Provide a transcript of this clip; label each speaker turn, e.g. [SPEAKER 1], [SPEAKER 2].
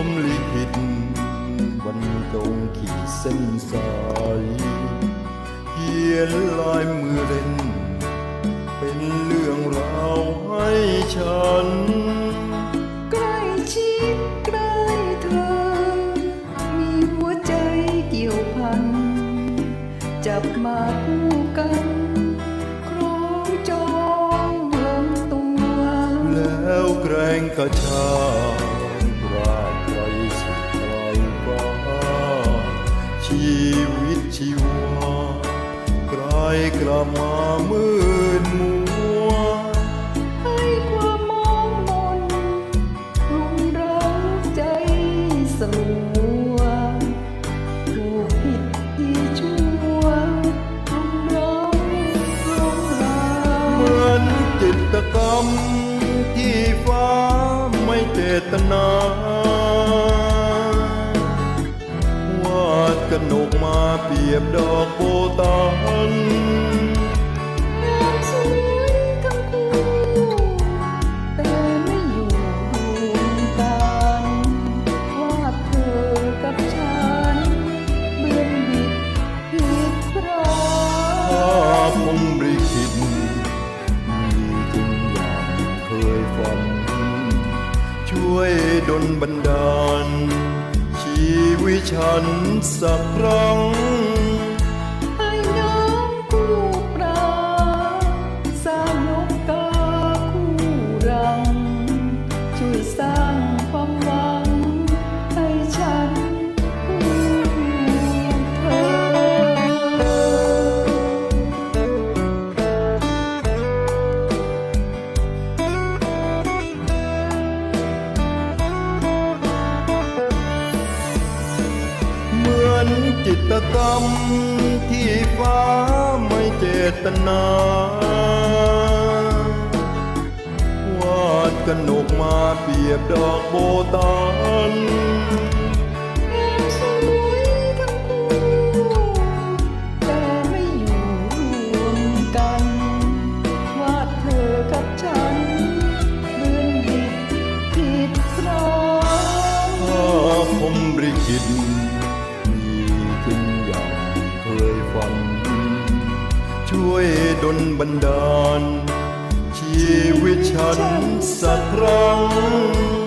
[SPEAKER 1] หรือผมลิขิตวันจงขีดเส้นสายเขียนลายมือเล่น เป็นเรื่องราวให้ฉัน
[SPEAKER 2] ใกล้ชิดใกล้เธอ มีหัวใจเกี่ยวพัน จับมาคู่กันครองจองลงตัว
[SPEAKER 1] แล้วแกรงกระชา ชีวิตชีวากลายกลับมามืดมัว
[SPEAKER 2] ให้ความมองมนรุงเราใจสลัวถูกผิดที่ชั่วรุงเรารุงรา
[SPEAKER 1] เหมือนจิตกรรมที่ฟ้าไม่เจตนา นกมาเปียบดอกโบตัน
[SPEAKER 2] งามสวยทั้งคู่แต่ไม่อยู่รวมกันว่าเธอกับฉันเบื้องบิดผิดพลา
[SPEAKER 1] ถ้า
[SPEAKER 2] ด
[SPEAKER 1] ผมริขิตมีจริงอย่างเคยฝันช่วยดลบันดาล ชีวิตฉันสักครั้ง
[SPEAKER 2] อ
[SPEAKER 1] นจิตรกรรมที่ฟ้าไม่เจตนาวาดกนกมาเปรียบดอกโบตัน
[SPEAKER 2] งามสวยทั้งคู่แต่ไม่อยู่รวมกันว่าเธอกับฉันเหมือนบิดผิดพลาด
[SPEAKER 1] ถ้าผมริขิต ฝัน ช่วยดลบันดาล ชีวิตฉันสักครั้ง